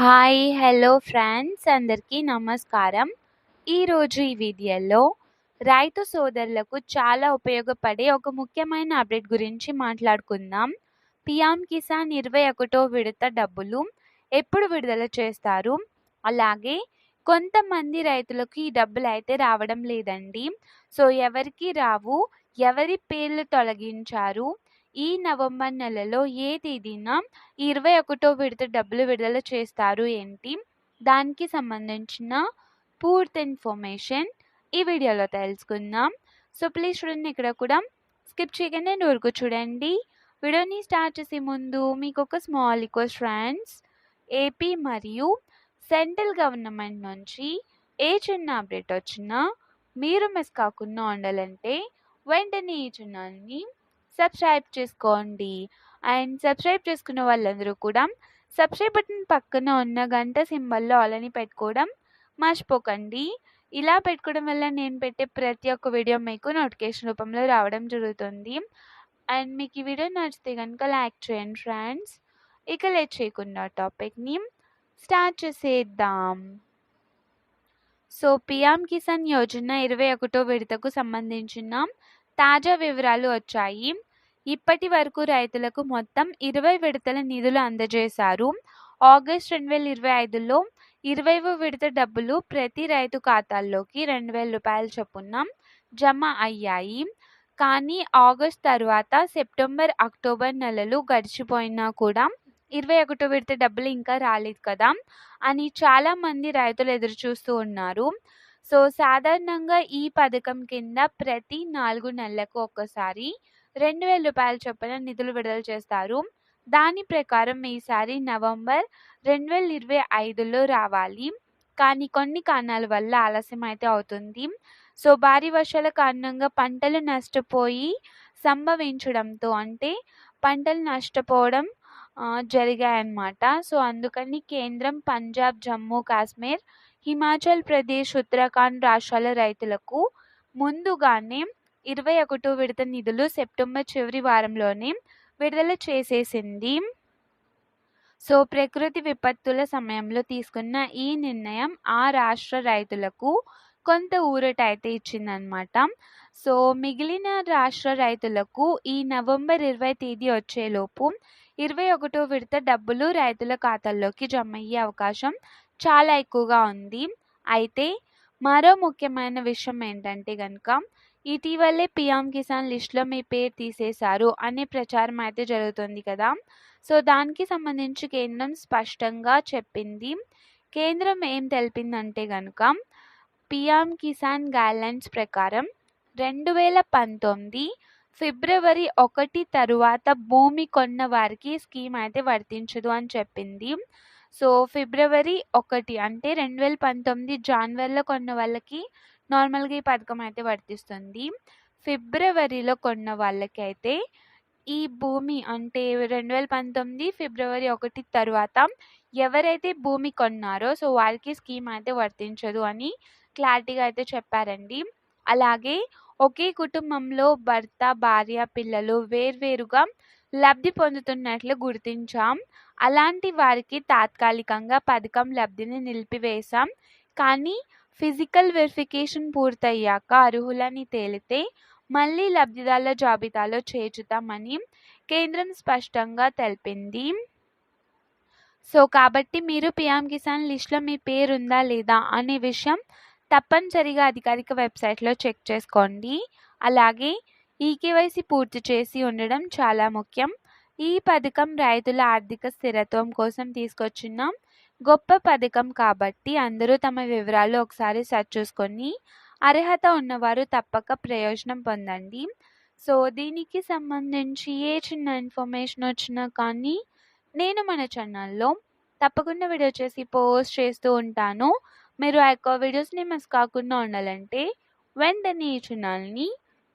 Hi hello friends అందరికీ నమస్కారం. ఈరోజు ఈ వీడియోలో రైతు సోదరులకు చాలా ఉపయోగపడే ఒక ముఖ్యమైన అప్డేట్ గురించి మాట్లాడుకుందాం. పిఎం కిసాన్ ఇరవై ఒకటో విడత డబ్బులు ఎప్పుడు విడుదల చేస్తారు? అలాగే కొంతమంది రైతులకు ఈ డబ్బులు అయితే రావడం లేదండి. సో ఎవరికి రావు? ఎవరి పేర్లు తొలగించారు? ఈ నవంబర్ నెలలో ఏ తేదీన ఇరవై ఒకటో విడత డబ్బులు విడుదల చేస్తారు ఏంటి? దానికి సంబంధించిన పూర్తి ఇన్ఫర్మేషన్ ఈ వీడియోలో తెలుసుకుందాం. సో ప్లీజ్ చూడండి ఇక్కడ కూడా. స్కిప్ చేయకుండా ఎండ్ వరకు చూడండి. వీడియోని స్టార్ట్ చేసే ముందు మీకు ఒక స్మాల్ రిక్వెస్ట్ ఫ్రెండ్స్. ఏపీ మరియు సెంట్రల్ గవర్నమెంట్ నుంచి ఏ చిన్న అప్డేట్ వచ్చినా మీరు మిస్ కాకుండా ఉండాలంటే వెంటనే ఈ చిన్నాన్ని సబ్స్క్రైబ్ చేసుకోండి. అండ్ సబ్స్క్రైబ్ చేసుకున్న వాళ్ళందరూ కూడా సబ్స్క్రైబ్ బటన్ పక్కన ఉన్న గంట సింబల్లో ఆలని పెట్టుకోవడం మర్చిపోకండి. ఇలా పెట్టుకోవడం వల్ల నేను పెట్టే ప్రతి ఒక్క వీడియో మీకు నోటిఫికేషన్ రూపంలో రావడం జరుగుతుంది. అండ్ మీకు ఈ వీడియో నచ్చితే కనుక లైక్ చేయండి ఫ్రెండ్స్ ఇక లేట్ చేయకుండా టాపిక్ని స్టార్ట్ చేసేద్దాం. సో పిఎం కిసాన్ యోజన ఇరవై ఒకటో విడతకు సంబంధించిన తాజా వివరాలు వచ్చాయి. ఇప్పటి వరకు రైతులకు మొత్తం ఇరవై విడతల నిధులు అందజేశారు. ఆగస్ట్ రెండు వేల ఇరవై ఐదులో ఇరవైవ విడత డబ్బులు ప్రతి రైతు ఖాతాల్లోకి రెండు వేల రూపాయల చొప్పున జమ అయ్యాయి. కానీ ఆగస్ట్ తర్వాత సెప్టెంబర్ అక్టోబర్ నెలలు గడిచిపోయినా కూడా ఇరవై ఒకటో విడత డబ్బులు ఇంకా రాలేదు కదా అని చాలామంది రైతులు ఎదురు చూస్తూ ఉన్నారు. సో సాధారణంగా ఈ పథకం కింద ప్రతి నాలుగు నెలలకు ఒక్కసారి రెండు వేల రూపాయల చొప్పున నిధులు విడుదల చేస్తారు. దాని ప్రకారం ఈసారి నవంబర్ రెండు వేల ఇరవై ఐదులో రావాలి. కానీ కొన్ని కారణాల వల్ల ఆలస్యం అయితే అవుతుంది. సో భారీ వర్షాల కారణంగా పంటలు నష్టపోయి సంభవించడంతో అంటే పంటలు నష్టపోవడం జరిగాయన్నమాట. సో అందుకని కేంద్రం పంజాబ్ జమ్మూ కాశ్మీర్ హిమాచల్ ప్రదేశ్ ఉత్తరాఖండ్ రాష్ట్రాల రైతులకు ముందుగానే ఇరవై ఒకటో విడత నిధులు సెప్టెంబర్ చివరి వారంలోనే విడుదల చేసేసింది. సో ప్రకృతి విపత్తుల సమయంలో తీసుకున్న ఈ నిర్ణయం ఆ రాష్ట్ర రైతులకు కొంత ఊరట అయితే ఇచ్చిందనమాట సో మిగిలిన రాష్ట్ర రైతులకు ఈ నవంబర్ ఇరవై తేదీ వచ్చేలోపు ఇరవై ఒకటో విడత డబ్బులు రైతుల ఖాతాల్లోకి జమ అయ్యే అవకాశం చాలా ఎక్కువగా ఉంది. అయితే మరో ముఖ్యమైన విషయం ఏంటంటే కనుక ఇటీవలే పిఎం కిసాన్ లిస్ట్లో మీ పేరు తీసేశారు అనే ప్రచారం అయితే జరుగుతుంది కదా. సో దానికి సంబంధించి కేంద్రం స్పష్టంగా చెప్పింది. కేంద్రం ఏం తెలిపిందంటే కనుక పిఎం కిసాన్ గైడ్లైన్స్ ప్రకారం రెండు వేల పంతొమ్మిది ఫిబ్రవరి ఒకటి తరువాత భూమి కొన్న వారికి స్కీమ్ అయితే వర్తించదు అని చెప్పింది. సో ఫిబ్రవరి ఒకటి అంటే రెండు వేల పంతొమ్మిది జనవరిలో కొన్న వాళ్ళకి నార్మల్గా ఈ పథకం అయితే వర్తిస్తుంది. ఫిబ్రవరిలో కొన్న వాళ్ళకి అయితే ఈ భూమి అంటే రెండు వేల పంతొమ్మిది ఫిబ్రవరి ఒకటి తర్వాత ఎవరైతే భూమి కొన్నారో సో వారికి స్కీమ్ అయితే వర్తించదు అని క్లారిటీగా అయితే చెప్పారండి. అలాగే ఒకే కుటుంబంలో భర్త భార్య పిల్లలు వేర్వేరుగా లబ్ధి పొందుతున్నట్లు గుర్తించాం. అలాంటి వారికి తాత్కాలికంగా పథకం లబ్ధిని నిలిపివేశాం. కానీ ఫిజికల్ వెరిఫికేషన్ పూర్తయ్యాక అర్హులని తేలితే మళ్ళీ లబ్ధిదారుల జాబితాలో చేర్చుతామని కేంద్రం స్పష్టంగా తెలిపింది. సో కాబట్టి మీరు పిఎం కిసాన్ లిస్ట్లో మీ పేరు ఉందా లేదా అనే విషయం తప్పనిసరిగా అధికారిక వెబ్సైట్లో చెక్ చేసుకోండి. అలాగే ఈకేవైసీ పూర్తి చేసి ఉండడం చాలా ముఖ్యం. ఈ పథకం రైతుల ఆర్థిక స్థిరత్వం కోసం తీసుకొచ్చిన గొప్ప పథకం కాబట్టి అందరూ తమ వివరాలు ఒకసారి సెర్చ్ చూసుకొని అర్హత ఉన్నవారు తప్పక ప్రయోజనం పొందండి. సో దీనికి సంబంధించి ఏ చిన్న ఇన్ఫర్మేషన్ వచ్చినా కానీ నేను మన ఛానల్లో తప్పకుండా వీడియో చేసి పోస్ట్ చేస్తూ ఉంటాను. మీరు ఆ యొక్క వీడియోస్ని మిస్ కాకుండా ఉండాలంటే వెంటనే ఈ ఛానల్ని